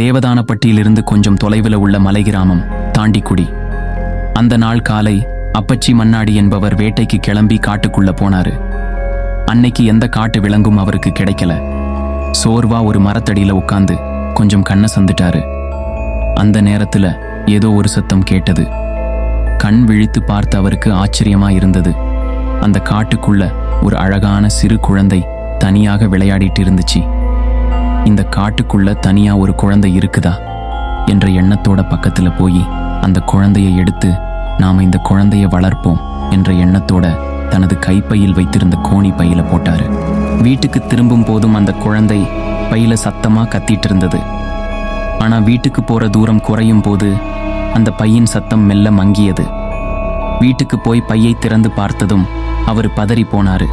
தேவதானப்பட்டியிலிருந்து கொஞ்சம் தொலைவில் உள்ள மலை கிராமம் தாண்டிக்குடி. அந்த நாள் காலை அப்பச்சி மன்னாடி என்பவர் வேட்டைக்கு கிளம்பி காட்டுக்குள்ள போனாரு. அன்னைக்கு எந்த காட்டு விலங்கும் அவருக்கு கிடைக்கல. சோர்வா ஒரு மரத்தடியில உட்காந்து கொஞ்சம் கண்ணை சந்துட்டாரு. அந்த நேரத்துல ஏதோ ஒரு சத்தம் கேட்டது. கண் விழித்து பார்த்த அவருக்கு ஆச்சரியமா இருந்தது. அந்த காட்டுக்குள்ள ஒரு அழகான சிறு குழந்தை தனியாக விளையாடிட்டு இருந்துச்சு. இந்த காட்டுக்குள்ள தனியா ஒரு குழந்தை இருக்குதா? என்ற எண்ணத்தோட பக்கத்துல போய் அந்த குழந்தையை எடுத்து நாம இந்த குழந்தையை வளர்ப்போம் என்ற எண்ணத்தோட தனது கைப்பையில் வைத்திருந்த கோணி பையில போட்டாரு. வீட்டுக்கு திரும்பும் போதும் அந்த குழந்தை பையில சத்தமா கத்திட்டு இருந்தது. ஆனா வீட்டுக்கு போற தூரம் குறையும் போது அந்த பையின் சத்தம் மெல்ல மங்கியது. வீட்டுக்கு போய் பையை திறந்து பார்த்ததும் அவர் பதறி போனாரு.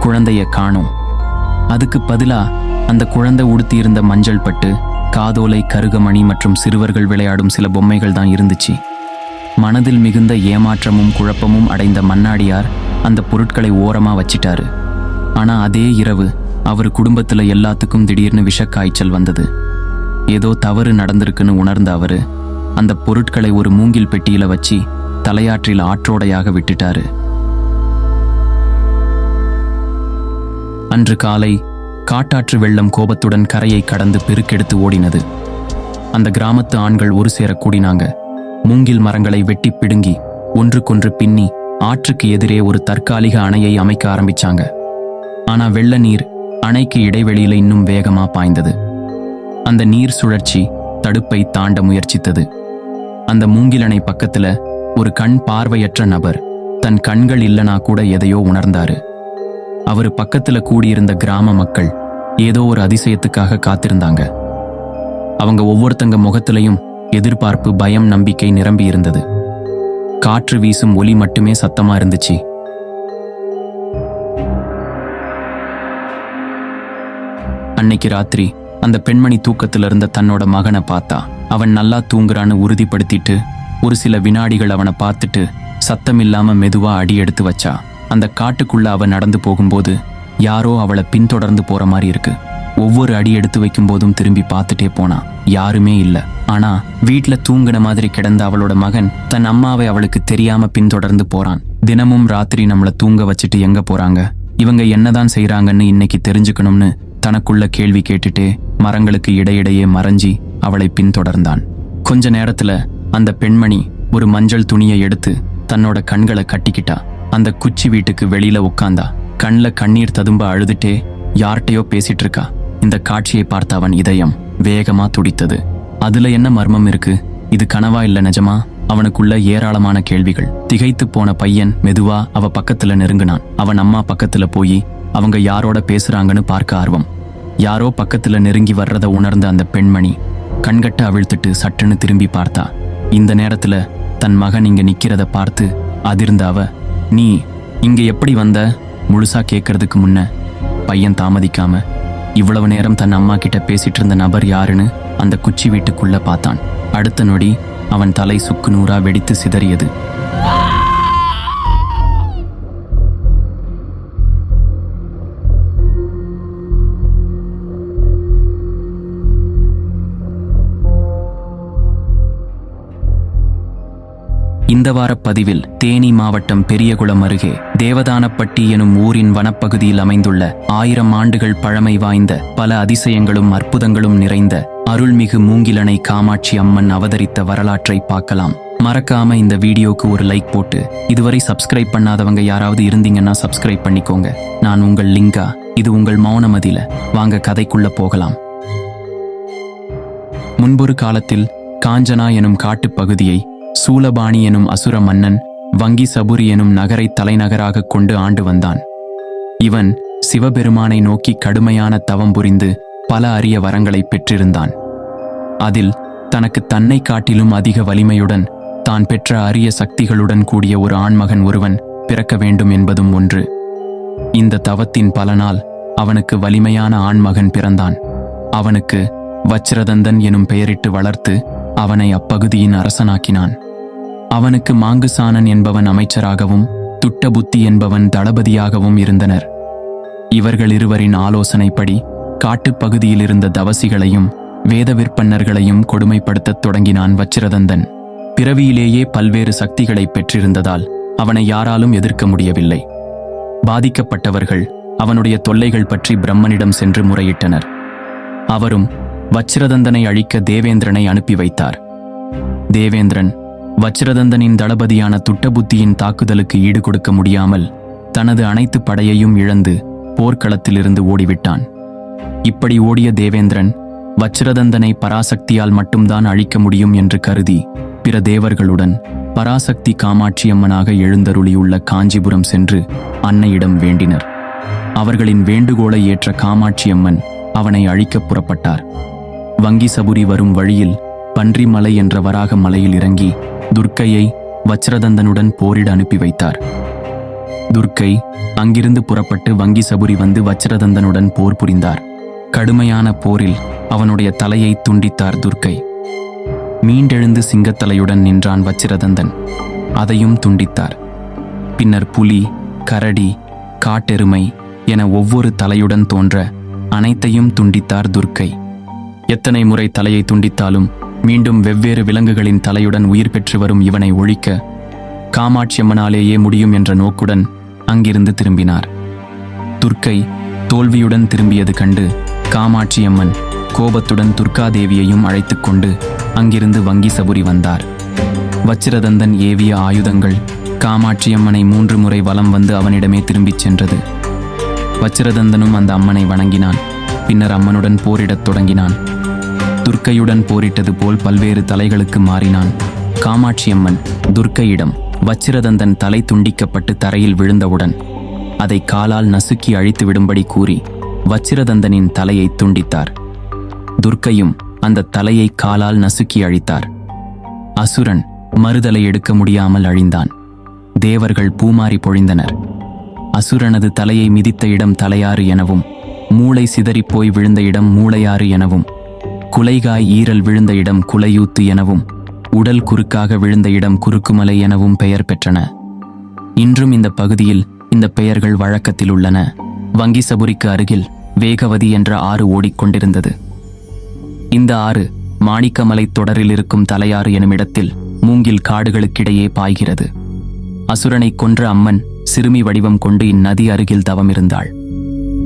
குழந்தைய காணோம். அதுக்கு பதிலா அந்த குழந்தை உடுத்தியிருந்த மஞ்சள் பட்டு காதோலை கருகமணி மற்றும் சிறுவர்கள் விளையாடும் சில பொம்மைகள் தான் இருந்துச்சு. மனதில் மிகுந்த ஏமாற்றமும் குழப்பமும் அடைந்த மன்னாடியார் அந்த பொருட்களை ஓரமாக வச்சிட்டாரு. ஆனால் அதே இரவு அவர் குடும்பத்தில் எல்லாத்துக்கும் திடீர்னு விஷக்காய்ச்சல் வந்தது. ஏதோ தவறு நடந்திருக்குன்னு உணர்ந்த அவரு அந்த பொருட்களை ஒரு மூங்கில் பெட்டியில வச்சு தலையாற்றில் ஆற்றோடையாக விட்டுட்டாரு. அன்று காலை காட்டாற்று வெள்ளம் கோபத்துடன் கரையை கடந்து பெருக்கெடுத்து ஓடினது. அந்த கிராமத்து ஆண்கள் ஒரு சேர கூடினாங்க. மூங்கில் மரங்களை வெட்டி பிடுங்கி ஒன்றுக்கொன்று பின்னி ஆற்றுக்கு எதிரே ஒரு தற்காலிக அணையை அமைக்க ஆரம்பிச்சாங்க. ஆனா வெள்ள நீர் அணைக்கு இடைவெளியில இன்னும் வேகமா பாய்ந்தது. அந்த நீர் சுழற்சி தடுப்பை தாண்ட முயற்சித்தது. அந்த மூங்கிலணை பக்கத்துல ஒரு கண் பார்வையற்ற நபர் தன் கண்கள் இல்லனா கூட எதையோ உணர்ந்தாரு. அவர் பக்கத்துல கூடியிருந்த கிராம மக்கள் ஏதோ ஒரு அதிசயத்துக்காக காத்திருந்தாங்க. அவங்க ஒவ்வொருத்தங்க முகத்திலையும் எதிர்பார்ப்பு பயம் நம்பிக்கை நிரம்பி இருந்தது. காற்று வீசும் ஒலி மட்டுமே சத்தமா இருந்துச்சு. அன்னைக்கு ராத்திரி அந்த பெண்மணி தூக்கத்துல இருந்த தன்னோட மகனை பார்த்தா அவன் நல்லா தூங்குறான்னு உறுதிப்படுத்திட்டு ஒரு சில வினாடிகள் அவனை பார்த்துட்டு சத்தம் இல்லாம மெதுவா அடி எடுத்து வச்சா. அந்த காட்டுக்குள்ள அவ நடந்து போகும்போது யாரோ அவளை பின்தொடர்ந்து போற மாதிரி இருக்கு. ஒவ்வொரு அடி எடுத்து வைக்கும் போதும் திரும்பி பார்த்துட்டே போனா. யாருமே இல்ல. ஆனா வீட்ல தூங்குன மாதிரி கிடந்த அவளோட மகன் தன் அம்மாவை அவளுக்கு தெரியாம பின்தொடர்ந்து போறான். தினமும் ராத்திரி நம்மள தூங்க வச்சுட்டு எங்க போறாங்க? இவங்க என்னதான் செய்றாங்கன்னு இன்னைக்கு தெரிஞ்சுக்கணும்னு தனக்குள்ள கேள்வி கேட்டுட்டே மரங்களுக்கு இடையிடையே மறைஞ்சி அவளை பின்தொடர்ந்தான். கொஞ்ச நேரத்துல அந்த பெண்மணி ஒரு மஞ்சள் துணியை எடுத்து தன்னோட கண்களை கட்டிக்கிட்டா. அந்த குச்சி வீட்டுக்கு வெளியில உட்காந்தா கண்ல கண்ணீர் ததும்ப அழுதுட்டே யார்கிட்டயோ பேசிட்டு இருக்கா. இந்த காட்சியை பார்த்த அவன் இதயம் வேகமா துடித்தது. அதுல என்ன மர்மம் இருக்கு? இது கனவா இல்ல நிஜமா? அவனுக்குள்ள ஏராளமான கேள்விகள். திகைத்து போன பையன் மெதுவா அவ பக்கத்துல நெருங்கினான். அவன் அம்மா பக்கத்துல போய் அவங்க யாரோட பேசுறாங்கன்னு பார்க்க ஆர்வம். யாரோ பக்கத்துல நெருங்கி வர்றத உணர்ந்த அந்த பெண்மணி கண்கட்ட அவிழ்த்துட்டு சட்டுன்னு திரும்பி பார்த்தா இந்த நேரத்துல தன் மகன் இங்க நிக்கிறத பார்த்து அதிர்ந்த அவ நீ இங்கே எப்படி வந்த? முழுசா கேட்கறதுக்கு முன்ன பையன் தாமதிக்காம இவ்வளவு நேரம் தன் அம்மா கிட்ட பேசிட்டு இருந்த நபர் யாருன்னு அந்த குச்சி வீட்டுக்குள்ள பார்த்தான். அடுத்த நொடி அவன் தலை சுக்கு நூறா வெடித்து சிதறியது. இந்த வார பதிவில் தேனி மாவட்டம் பெரியகுளம் அருகே தேவதானப்பட்டி எனும் ஊரின் வனப்பகுதியில் அமைந்துள்ள ஆயிரம் ஆண்டுகள் பழமை வாய்ந்த பல அதிசயங்களும் அற்புதங்களும் நிறைந்த அருள்மிகு மூங்கிலனை காமாட்சி அம்மன் அவதரித்த வரலாற்றை பார்க்கலாம். மறக்காம இந்த வீடியோக்கு ஒரு லைக் போட்டு இதுவரை சப்ஸ்கிரைப் பண்ணாதவங்க யாராவது இருந்தீங்கன்னா சப்ஸ்கிரைப் பண்ணிக்கோங்க. நான் உங்கள் லிங்கா இது உங்கள் மௌனமதில. வாங்க கதைக்குள்ள போகலாம். முன்பொரு காலத்தில் காஞ்சனா எனும் காட்டுப் பகுதியை சூலபாணி எனும் அசுர மன்னன் வங்கி சபுரி எனும் நகரை தலைநகராக கொண்டு ஆண்டு வந்தான். இவன் சிவபெருமானை நோக்கி கடுமையான தவம் புரிந்து பல அரிய வரங்களை பெற்றிருந்தான். அதில் தனக்கு தன்னை காட்டிலும் அதிக வலிமையுடன் தான் பெற்ற அரிய சக்திகளுடன் கூடிய ஒரு ஆண்மகன் ஒருவன் பிறக்க வேண்டும் என்பதும் ஒன்று. இந்த தவத்தின் பலனால் அவனுக்கு வலிமையான ஆண்மகன் பிறந்தான். அவனுக்கு வச்சிரதந்தன் எனும் பெயரிட்டு வளர்த்து அவனை அப்பகுதியின் அரசனாக்கினான். அவனுக்கு மாங்குசானன் என்பவன் அமைச்சராகவும் துட்டபுத்தி என்பவன் தளபதியாகவும் இருந்தனர். இவர்கள் இருவரின் ஆலோசனைப்படி காட்டுப்பகுதியில் இருந்த தவசிகளையும் வேத விற்பன்னர்களையும் கொடுமைப்படுத்தத் தொடங்கினான் வச்சிரதந்தன். பிறவியிலேயே பல்வேறு சக்திகளை பெற்றிருந்ததால் அவனை யாராலும் எதிர்க்க முடியவில்லை. பாதிக்கப்பட்டவர்கள் அவனுடைய தொல்லைகள் பற்றி பிரம்மனிடம் சென்று முறையிட்டனர். அவரும் வச்சிரதந்தனை அழிக்க தேவேந்திரனை அனுப்பி வைத்தார். தேவேந்திரன் வச்சிரதந்தனின் தளபதியான துட்டபுத்தியின் தாக்குதலுக்கு ஈடுகொடுக்க முடியாமல் தனது அனைத்து படையையும் இழந்து போர்க்களத்திலிருந்து ஓடிவிட்டான். இப்படி ஓடிய தேவேந்திரன் வச்சிரதந்தனை பராசக்தியால் மட்டும்தான் அழிக்க முடியும் என்று கருதி பிற தேவர்களுடன் பராசக்தி காமாட்சியம்மனாக எழுந்தருளியுள்ள காஞ்சிபுரம் சென்று அன்னையிடம் வேண்டினர். அவர்களின் வேண்டுகோளை ஏற்ற காமாட்சியம்மன் அவனை அழிக்கப் புறப்பட்டார். வங்கி சபுரி வரும் வழியில் பன்றிமலை என்ற வராக மலையில் இறங்கி துர்க்கையை வச்ரதந்தனுடன் போரிட அனுப்பி வைத்தார். துர்க்கை அங்கிருந்து புறப்பட்டு வங்கி சபுரி வந்து வச்சிரதந்தனுடன் போர் புரிந்தார். கடுமையான போரில் அவனுடைய தலையை துண்டித்தார் துர்க்கை. மீண்டெழுந்து சிங்கத்தலையுடன் நின்றான் வச்சிரதந்தன். அதையும் துண்டித்தார். பின்னர் புலி கரடி காட்டெருமை என ஒவ்வொரு தலையுடன் தோன்ற அனைத்தையும் துண்டித்தார் துர்க்கை. எத்தனை முறை தலையை துண்டித்தாலும் மீண்டும் வெவ்வேறு விலங்குகளின் தலையுடன் உயிர் பெற்று வரும் இவனை ஒழிக்க காமாட்சியம்மனாலேயே முடியும் என்ற நோக்குடன் அங்கிருந்து திரும்பினார். துர்க்கை தோல்வியுடன் திரும்பியது கண்டு காமாட்சியம்மன் கோபத்துடன் துர்காதேவியையும் அழைத்துக் கொண்டு அங்கிருந்து வங்கி சபுரி வந்தார். வச்சிரதந்தன் ஏவிய ஆயுதங்கள் காமாட்சியம்மனை மூன்று முறை வலம் வந்து அவனிடமே திரும்பிச் சென்றது. வச்சிரதந்தனும் அந்த அம்மனை வணங்கினான். பின்னர் அம்மனுடன் போரிடத் தொடங்கினான். துர்க்கையுடன் போரிட்டது போல் பல்வேறு தலைகளுக்கு மாறினான். காமாட்சியம்மன் துர்க்கையிடம் வச்சிரதந்தன் தலை துண்டிக்கப்பட்டு தரையில் விழுந்தவுடன் அதை காலால் நசுக்கி அழித்து விடும்படி கூறி வச்சிரதந்தனின் தலையை துண்டித்தார். துர்க்கையும் அந்த தலையை காலால் நசுக்கி அழித்தார். அசுரன் மறுதலை எடுக்க முடியாமல் அழிந்தான். தேவர்கள் பூமாரி பொழிந்தனர். அசுரனது தலையை மிதித்த இடம் தலையாறு எனவும் மூளை சிதறிப்போய் விழுந்த இடம் மூளையாறு எனவும் குலைகாய் ஈரல் விழுந்த இடம் குலையூத்து எனவும் உடல் குறுக்காக விழுந்த இடம் குறுக்குமலை எனவும் பெயர் பெற்றன. இன்றும் இந்த பகுதியில் இந்த பெயர்கள் வழக்கத்தில் உள்ளன. வங்கி சபுரிக்கு அருகில் வேகவதி என்ற ஆறு ஓடிக்கொண்டிருந்தது இந்த ஆறு மாணிக்கமலை தொடரில் இருக்கும் தலையாறு எனும் இடத்தில் மூங்கில் காடுகளுக்கிடையே பாய்கிறது. அசுரனை கொன்ற அம்மன் சிறுமி வடிவம் கொண்டு இந்நதி அருகில் தவமிருந்தாள்.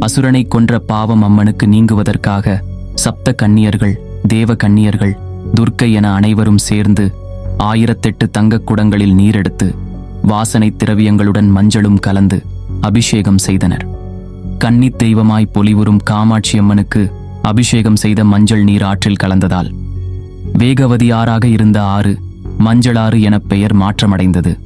அசுரனை கொன்ற பாவம் அம்மனுக்கு நீங்குவதற்காக சப்த கன்னியர்கள் தேவ கன்னியர்கள் துர்க்கை என அனைவரும் சேர்ந்து ஆயிரத்தெட்டு தங்கக் குடங்களில் நீரெடுத்து வாசனை திரவியங்களுடன் மஞ்சளும் கலந்து அபிஷேகம் செய்தனர். கன்னித் தெய்வமாய் பொலிவுறும் காமாட்சி அம்மனுக்கு அபிஷேகம் செய்த மஞ்சள் நீர் ஆற்றில் கலந்ததால் வேகவதி ஆறாக இருந்த ஆறு மஞ்சளாறு எனப் பெயர் மாற்றமடைந்தது.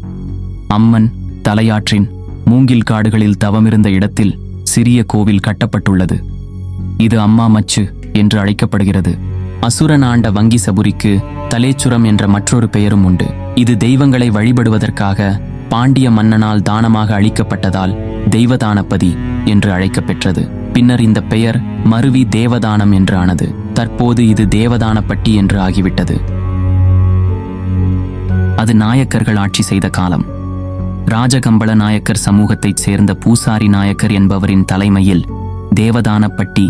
அம்மன் தலையாற்றின் மூங்கில் காடுகளில் தவமிருந்த இடத்தில் சிறிய கோவில் கட்டப்பட்டுள்ளது. இது அம்மா மச்சு என்று அழைக்கப்படுகிறது. அசுரன் ஆண்ட வங்கி சபுரிக்கு தலேச்சுரம் என்ற மற்றொரு பெயரும் உண்டு. இது தெய்வங்களை வழிபடுவதற்காக பாண்டிய மன்னனால் தானமாக அளிக்கப்பட்டதால் தெய்வதானபதி என்று அழைக்கப்பெற்றது. பின்னர் இந்த பெயர் மருவி தேவதானம் என்று ஆனது தற்போது இது தேவதானப்பட்டி என்று ஆகிவிட்டது. அது நாயக்கர்கள் ஆட்சி செய்த காலம். ராஜகம்பள நாயக்கர் சமூகத்தைச் சேர்ந்த பூசாரி நாயக்கர் என்பவரின் தலைமையில் தேவதானப்பட்டி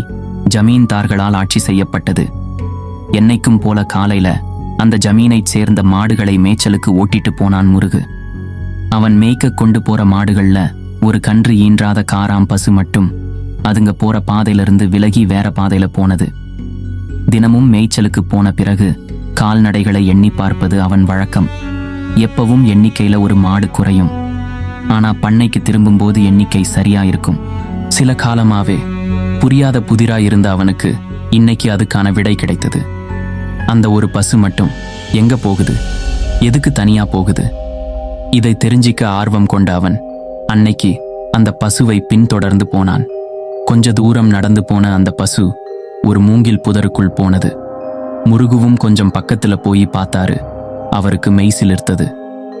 ஜமீன்தார்களால் ஆட்சி செய்யப்பட்டது. என்னைக்கும் போல காலையில அந்த ஜமீனைச் சேர்ந்த மாடுகளை மேய்ச்சலுக்கு ஓட்டிட்டு போனான் முருகு. அவன் மேய்க்க கொண்டு போற மாடுகள்ல ஒரு கன்று ஈன்றாத காராம் பசு மட்டும் அதுங்க போற பாதையிலிருந்து விலகி வேற பாதையில போனது. தினமும் மேய்ச்சலுக்கு போன பிறகு கால்நடைகளை எண்ணி பார்ப்பது அவன் வழக்கம். எப்பவும் எண்ணிக்கையில ஒரு மாடு குறையும். ஆனா பண்ணைக்கு திரும்பும்போது எண்ணிக்கை சரியா இருக்கும் சில காலமாவே புரியாத புதிரா இருந்த அவனுக்கு இன்னைக்கு அதுக்கான விடை கிடைத்தது. அந்த ஒரு பசு மட்டும் எங்க போகுது? எதுக்கு தனியா போகுது? இதை தெரிஞ்சிக்க ஆர்வம் கொண்ட அவன் அன்னைக்கு அந்த பசுவை பின்தொடர்ந்து போனான். கொஞ்ச தூரம் நடந்து போன அந்த பசு ஒரு மூங்கில் புதருக்குள் போனது. முருகுவும் கொஞ்சம் பக்கத்துல போய் பார்த்தாரு. அவருக்கு மெய் சிலிர்த்தது.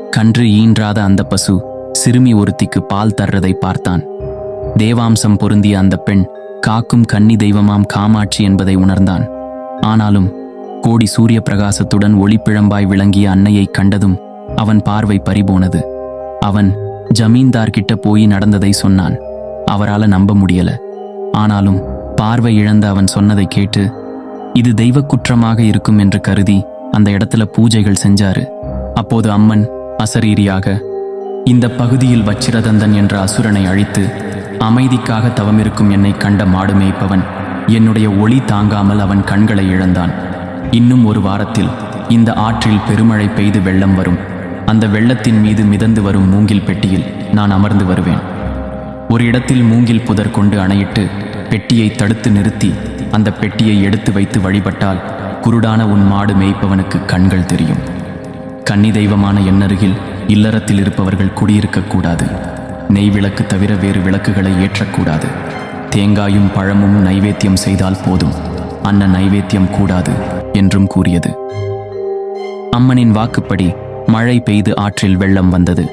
கன்று ஈன்றாத அந்த பசு சிறுமி ஒருத்திக்கு பால் தர்றதை பார்த்தான். தேவாம்சம் பொருந்திய அந்த பெண் காக்கும் கன்னி தெய்வமாம் காமாட்சி என்பதை உணர்ந்தான். ஆனாலும் கோடி சூரிய பிரகாசத்துடன் ஒளிப்பிழம்பாய் விளங்கிய அன்னையை கண்டதும் அவன் பார்வை பறிபோனது. அவன் ஜமீன்தார்கிட்ட போய் நடந்ததை சொன்னான். அவரால நம்ப முடியல. ஆனாலும் பார்வை இழந்த அவன் சொன்னதை கேட்டு இது தெய்வ குற்றமாக இருக்கும் என்று கருதி அந்த இடத்துல பூஜைகள் செஞ்சாரு. அப்போது அம்மன் அசரீரியாக இந்த பகுதியில் வச்சிரதந்தன் என்ற அசுரனை அழித்து அமைதிக்காக தவமிருக்கும் என்னை கண்ட மாடு மேய்ப்பவன் என்னுடைய ஒளி தாங்காமல் அவன் கண்களை இழந்தான். இன்னும் ஒரு வாரத்தில் இந்த ஆற்றில் பெருமழை பெய்து வெள்ளம் வரும். அந்த வெள்ளத்தின் மீது மிதந்து வரும் மூங்கில் பெட்டியில் நான் அமர்ந்து வருவேன். ஒரு இடத்தில் மூங்கில் புதர் கொண்டு அணையிட்டு பெட்டியை தடுத்து நிறுத்தி அந்த பெட்டியை எடுத்து வைத்து வழிபட்டால் குருடான உன் மாடு மேய்ப்பவனுக்கு கண்கள் தெரியும். கன்னி தெய்வமான எண்ணருகில் இல்லறத்தில் இருப்பவர்கள் குடியிருக்கக்கூடாது நெய் விளக்கு தவிர வேறு விளக்குகளை ஏற்றக்கூடாது. தேங்காயும் பழமும் நைவேத்தியம் செய்தால் போதும். அன்ன நைவேத்தியம் கூடாது என்றும் கூறியது. அம்மனின் வாக்குப்படி மழை பெய்து ஆற்றில் வெள்ளம் வந்தது.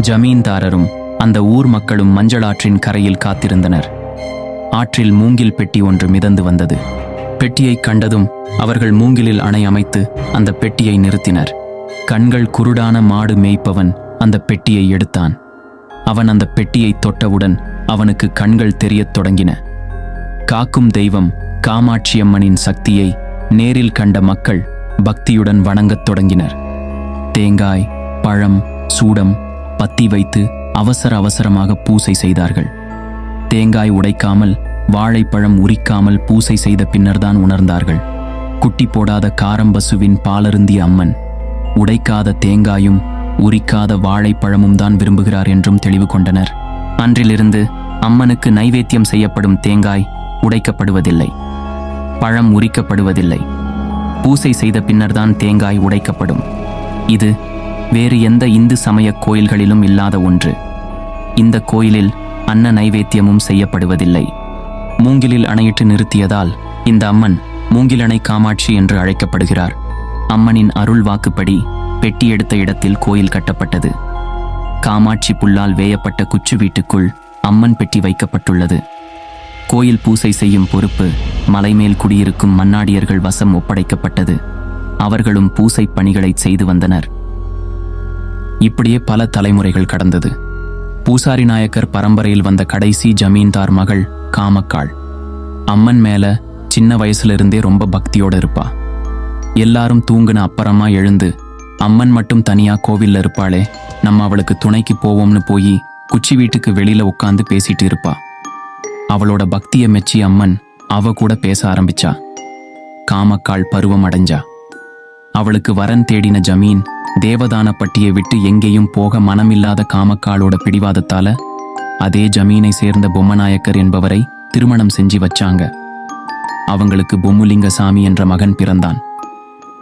ஜமீன்தாரரும் அந்த ஊர் மக்களும் மஞ்சளாற்றின் கரையில் காத்திருந்தனர். ஆற்றில் மூங்கில் பெட்டி ஒன்று மிதந்து வந்தது. பெட்டியைக் கண்டதும் அவர்கள் மூங்கிலில் அணை அமைத்து அந்த பெட்டியை நிறுத்தினர். கண்கள் குருடான மாடு மேய்ப்பவன் அந்த பெட்டியை எடுத்தான். அவன் அந்த பெட்டியை தொட்டவுடன் அவனுக்கு கண்கள் தெரியத் தொடங்கின. காக்கும் தெய்வம் காமாட்சியம்மனின் சக்தியை நேரில் கண்ட மக்கள் பக்தியுடன் வணங்கத் தொடங்கினர். தேங்காய் பழம் சூடம் பத்தி வைத்து அவசர அவசரமாக பூசை செய்தார்கள். தேங்காய் உடைக்காமல் வாழைப்பழம் உரிக்காமல் பூசை செய்த பின்னர்தான் உணர்ந்தார்கள். குட்டி போடாத காரம்பசுவின் பாலருந்திய அம்மன் உடைக்காத தேங்காயும் உரிக்காத வாழைப்பழமும் தான் விரும்புகிறார் என்றும் தெளிவு கொண்டனர் அன்றிலிருந்து அம்மனுக்கு நைவேத்தியம் செய்யப்படும் தேங்காய் உடைக்கப்படுவதில்லை. பழம் உரிக்கப்படுவதில்லை. பூசை செய்த பின்னர்தான் தேங்காய் உடைக்கப்படும். இது வேறு எந்த இந்து சமய கோயில்களிலும் இல்லாத ஒன்று. இந்த கோயிலில் அன்ன நைவேத்தியமும் செய்யப்படுவதில்லை. மூங்கிலில் அணையிட்டு நிறுத்தியதால் இந்த அம்மன் மூங்கிலணை காமாட்சி என்று அழைக்கப்படுகிறார். அம்மனின் அருள் வாக்குப்படி பெட்டி எடுத்த இடத்தில் கோயில் கட்டப்பட்டது. காமாட்சி புல்லால் வேயப்பட்ட குச்சு வீட்டுக்குள் அம்மன் பெட்டி வைக்கப்பட்டுள்ளது. கோயில் பூசை செய்யும் பொறுப்பு மலைமேல் குடியிருக்கும் மன்னாடியர்கள் வசம் ஒப்படைக்கப்பட்டது. அவர்களும் பூசை பணிகளை செய்து வந்தனர். இப்படியே பல தலைமுறைகள் கடந்தது. பூசாரி நாயக்கர் பரம்பரையில் வந்த கடைசி ஜமீன்தார் மகள் காமக்காள். அம்மன் மேல சின்ன வயசுல இருந்தே ரொம்ப பக்தியோட இருப்பா. எல்லாரும் தூங்குன அப்புறமா எழுந்து அம்மன் மட்டும் தனியா கோவில்ல இருப்பாளே. நம்ம அவளுக்கு துணைக்கு போவோம்னு போய் குச்சி வீட்டுக்கு வெளியில உட்காந்து பேசிட்டு இருப்பா. அவளோட பக்தியை மெச்சி அம்மன் அவ கூட பேச ஆரம்பிச்சா. காமக்கால் பருவம் அடைஞ்சா. அவளுக்கு வரன் தேடின ஜமீன் தேவதானப்பட்டியை விட்டு எங்கேயும் போக மனமில்லாத காமக்காலோட பிடிவாதத்தால அதே ஜமீனை சேர்ந்த பொம்மநாயக்கர் என்பவரை திருமணம் செஞ்சு வச்சாங்க. அவங்களுக்கு பொம்முலிங்க சாமி என்ற மகன் பிறந்தான்.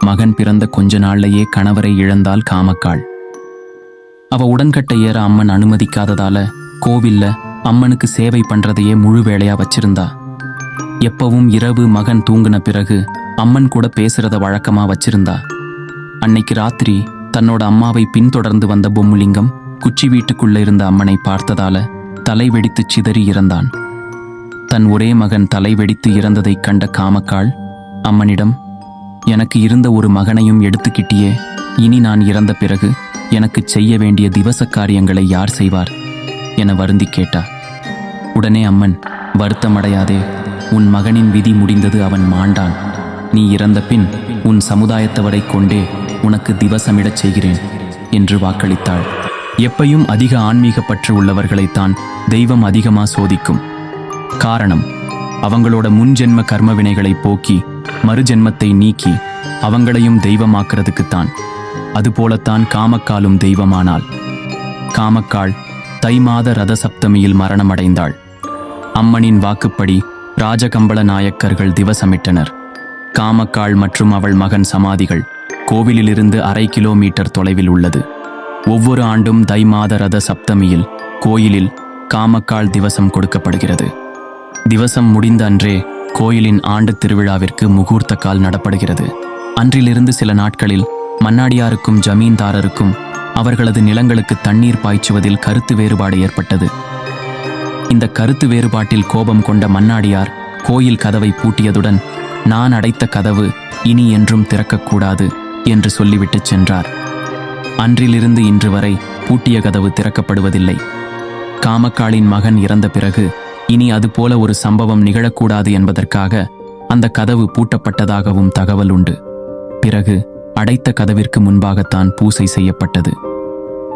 மகன் பிறந்த கொஞ்ச நாள்லயே கணவரை இழந்தாள் காமக்காள். அவ உடன்கட்டை ஏற அம்மன் அனுமதிக்காததால கோவில்ல அம்மனுக்கு சேவை பண்றதையே முழு வேளையா வச்சிருந்தா. எப்பவும் இரவு மகன் தூங்குன பிறகு அம்மன் கூட பேசுறத வழக்கமா வச்சிருந்தா. அன்னைக்கு ராத்திரி தன்னோட அம்மாவை பின்தொடர்ந்து வந்த பொம்முலிங்கம் குச்சி வீட்டுக்குள்ள இருந்த அம்மனை பார்த்ததால தலை வெடித்துச் சிதறி இறந்தான். தன் ஒரே மகன் தலை வெடித்து இறந்ததைக் கண்ட காமக்காள் அம்மனிடம் எனக்கு இருந்த ஒரு மகனையும் எடுத்துக்கிட்டியே. இனி நான் இறந்த பிறகு எனக்கு செய்ய வேண்டிய திவச காரியங்களை யார் செய்வார்? என வருந்தி கேட்டார் உடனே அம்மன் வருத்தமடையாதே உன் மகனின் விதி முடிந்தது அவன் மாண்டான். நீ இறந்த பின் உன் சமுதாயத்தவரைக் கொண்டே உனக்கு திவசமிடச் செய்கிறேன் என்று வாக்களித்தாள். எப்பையும் அதிக ஆன்மீக பற்று உள்ளவர்களைத்தான் தெய்வம் அதிகமாக சோதிக்கும். காரணம் அவங்களோட முன்ஜென்ம கர்ம வினைகளை போக்கி மறுஜென்மத்தை நீக்கி அவங்களையும் தெய்வமாக்குறதுக்குத்தான். அதுபோலத்தான் காமக்காலும் தெய்வமானாள். காமக்காள் தை மாத ரத சப்தமியில் மரணமடைந்தாள். அம்மனின் வாக்குப்படி ராஜகம்பள நாயக்கர்கள் திவசமிட்டனர். காமக்காள் மற்றும் அவள் மகன் சமாதிகள் கோவிலிலிருந்து அரை கிலோமீட்டர் தொலைவில் உள்ளது. ஒவ்வொரு ஆண்டும் தை மாத ரத சப்தமியில் கோயிலில் காமக்கால் திவசம் கொடுக்கப்படுகிறது. திவசம் முடிந்த அன்றே கோயிலின் ஆண்டு திருவிழாவிற்கு முகூர்த்த கால் நடப்படுகிறது. அன்றிலிருந்து சில நாட்களில் மன்னாடியாருக்கும் ஜமீன்தாரருக்கும் அவர்களது நிலங்களுக்கு தண்ணீர் பாய்ச்சுவதில் கருத்து வேறுபாடு ஏற்பட்டது. இந்த கருத்து வேறுபாட்டில் கோபம் கொண்ட மன்னாடியார் கோயில் கதவை பூட்டியதுடன் நான் அடைத்த கதவு இனி என்றும் திறக்கக்கூடாது என்று சொல்லிவிட்டு சென்றார். அன்றிலிருந்து இன்று வரை பூட்டிய கதவு திறக்கப்படுவதில்லை. காமக்காளின் மகன் இறந்த பிறகு இனி அதுபோல ஒரு சம்பவம் நிகழக்கூடாது என்பதற்காக அந்த கதவு பூட்டப்பட்டதாகவும் தகவல் உண்டு. பிறகு அடைத்த கதவிற்கு முன்பாகத்தான் பூசை செய்யப்பட்டது.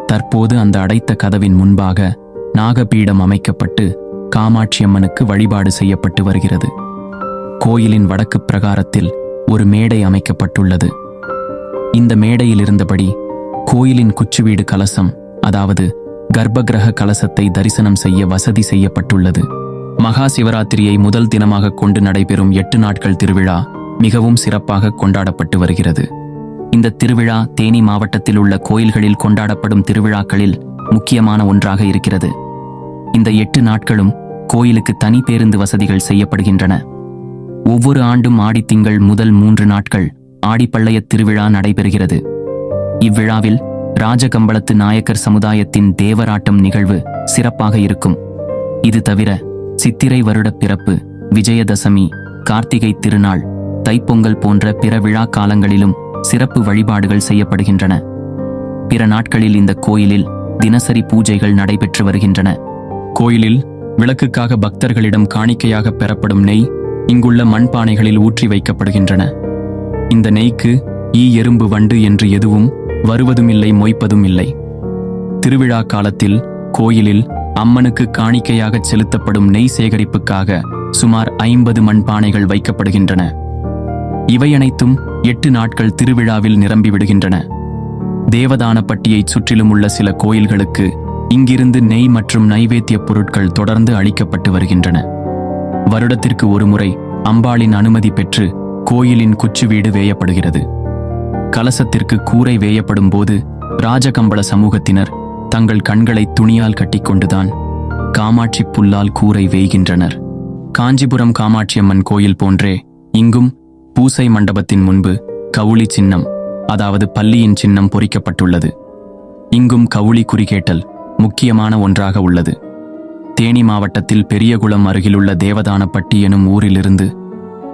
தற்போது அந்த அடைத்த கதவின் முன்பாக நாகபீடம் அமைக்கப்பட்டு காமாட்சியம்மனுக்கு வழிபாடு செய்யப்பட்டு வருகிறது. கோயிலின் வடக்கு பிரகாரத்தில் ஒரு மேடை அமைக்கப்பட்டுள்ளது. இந்த மேடையில் இருந்தபடி கோயிலின் குச்சுவீடு கலசம் அதாவது கர்ப்பகிரக கலசத்தை தரிசனம் செய்ய வசதி செய்யப்பட்டுள்ளது. மகா சிவராத்திரியை முதல் தினமாக கொண்டு நடைபெறும் எட்டு நாட்கள் திருவிழா மிகவும் சிறப்பாக கொண்டாடப்பட்டு வருகிறது. இந்த திருவிழா தேனி மாவட்டத்தில் உள்ள கோயில்களில் கொண்டாடப்படும் திருவிழாக்களில் முக்கியமான ஒன்றாக இருக்கிறது. இந்த எட்டு நாட்களும் கோயிலுக்கு தனி பேருந்து வசதிகள் செய்யப்படுகின்றன. ஒவ்வொரு ஆண்டும் ஆடித்திங்கள் முதல் மூன்று நாட்கள் ஆடிப்பள்ளைய திருவிழா நடைபெறுகிறது. இவ்விழாவில் ராஜகம்பளத்து நாயக்கர் சமுதாயத்தின் தேவராட்டம் நிகழ்வு சிறப்பாக இருக்கும். இது தவிர சித்திரை வருட பிறப்பு விஜயதசமி கார்த்திகை திருநாள் தைப்பொங்கல் போன்ற பிற விழா காலங்களிலும் சிறப்பு வழிபாடுகள் செய்யப்படுகின்றன. பிற நாட்களில் இந்த கோயிலில் தினசரி பூஜைகள் நடைபெற்று வருகின்றன. கோயிலில் விளக்குக்காக பக்தர்களிடம் காணிக்கையாக பெறப்படும் நெய் இங்குள்ள மண்பானைகளில் ஊற்றி வைக்கப்படுகின்றன. இந்த நெய்க்கு ஈ எறும்பு வண்டு என்று எதுவும் வருவதும் இல்லை மொய்ப்பதும் இல்லை திருவிழா காலத்தில் கோயிலில் அம்மனுக்கு காணிக்கையாகச் செலுத்தப்படும் நெய் சேகரிப்புக்காக சுமார் ஐம்பது மண்பானைகள் வைக்கப்படுகின்றன. இவை அனைத்தும் எட்டு நாட்கள் திருவிழாவில் நிரம்பி விடுகின்றன. தேவதானப்பட்டியைச் சுற்றிலும் உள்ள சில கோயில்களுக்கு இங்கிருந்து நெய் மற்றும் நைவேத்திய பொருட்கள் தொடர்ந்து அளிக்கப்பட்டு வருகின்றன. வருடத்திற்கு ஒருமுறை அம்பாளின் அனுமதி பெற்று கோயிலின் குச்சு வீடு வேயப்படுகிறது. கலசத்திற்கு கூரை வேயப்படும் போது ராஜகம்பள சமூகத்தினர் தங்கள் கண்களை துணியால் கட்டிக்கொண்டுதான் காமாட்சி புல்லால் கூரை வேய்கின்றனர். காஞ்சிபுரம் காமாட்சியம்மன் கோயில் போன்றே இங்கும் பூசை மண்டபத்தின் முன்பு கவுளி சின்னம் அதாவது பள்ளியின் சின்னம் பொறிக்கப்பட்டுள்ளது. இங்கும் கவுளி குறிகேட்டல் முக்கியமான ஒன்றாக உள்ளது. தேனி மாவட்டத்தில் பெரியகுளம் அருகிலுள்ள தேவதானப்பட்டி எனும் ஊரிலிருந்து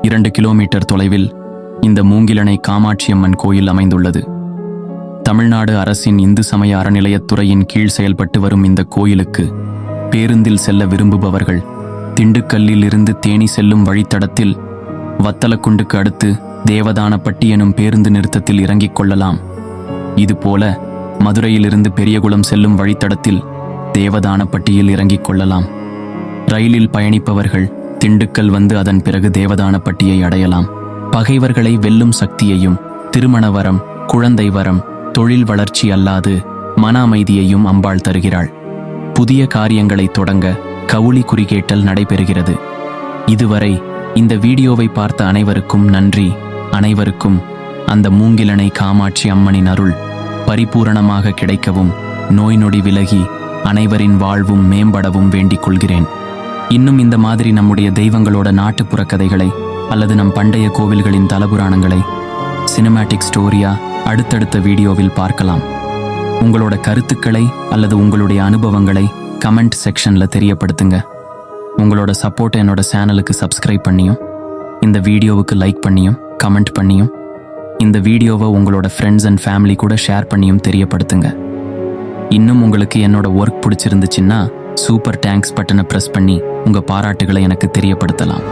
இரண்டு கிலோமீட்டர் தொலைவில் இந்த மூங்கிலணை காமாட்சியம்மன் கோயில் அமைந்துள்ளது. தமிழ்நாடு அரசின் இந்து சமய அறநிலையத்துறையின் கீழ் செயல்பட்டு வரும் இந்த கோயிலுக்கு பேருந்தில் செல்ல விரும்புபவர்கள் திண்டுக்கல்லில் இருந்து தேனி செல்லும் வழித்தடத்தில் வத்தலக்குண்டுக்கு அடுத்து தேவதானப்பட்டி எனும் பேருந்து நிறுத்தத்தில் இறங்கிக் கொள்ளலாம். இதுபோல மதுரையிலிருந்து பெரியகுளம் செல்லும் வழித்தடத்தில் தேவதானப்பட்டியில் இறங்கிக் கொள்ளலாம். ரயிலில் பயணிப்பவர்கள் திண்டுக்கல் வந்து அதன் பிறகு தேவதானப்பட்டியை அடையலாம். பகைவர்களை வெல்லும் சக்தியையும் திருமண வரம் குழந்தை வரம் தொழில் வளர்ச்சி அல்லாது மன அமைதியையும் அம்பாள் தருகிறாள். புதிய காரியங்களை தொடங்க கவுளி குறிகேட்டல் நடைபெறுகிறது. இதுவரை இந்த வீடியோவை பார்த்த அனைவருக்கும் நன்றி. அனைவருக்கும் அந்த மூங்கிலனை காமாட்சி அம்மனின் அருள் பரிபூரணமாக கிடைக்கவும் நோய் நொடி விலகி அனைவரின் வாழ்வும் மேம்படவும் வேண்டிக் கொள்கிறேன். இன்னும் இந்த மாதிரி நம்முடைய தெய்வங்களோட நாட்டுப்புற கதைகளை அல்லது நம் பண்டைய கோவில்களின் தலபுராணங்களை சினிமேட்டிக் ஸ்டோரியா அடுத்தடுத்த வீடியோவில் பார்க்கலாம். உங்களோட கருத்துக்களை அல்லது உங்களுடைய அனுபவங்களை கமெண்ட் செக்ஷனில் தெரியப்படுத்துங்க. உங்களோட சப்போர்ட் என்னோட சேனலுக்கு சப்ஸ்கிரைப் பண்ணியும் இந்த வீடியோவுக்கு லைக் பண்ணியும் கமெண்ட் பண்ணியும் இந்த வீடியோவை உங்களோட ஃப்ரெண்ட்ஸ் அண்ட் ஃபேமிலி கூட ஷேர் பண்ணியும் தெரியப்படுத்துங்க. இன்னும் உங்களுக்கு என்னோட ஒர்க் பிடிச்சிருந்துச்சுன்னா சூப்பர் டேங்க்ஸ் பட்டனை ப்ரெஸ் பண்ணி உங்கள் பாராட்டுகளை எனக்கு தெரியப்படுத்தலாம்.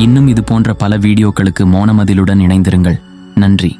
இன்னும் இது போன்ற பல வீடியோக்களுக்கு மோனமதிலுடன் இணைந்திருங்கள். நன்றி.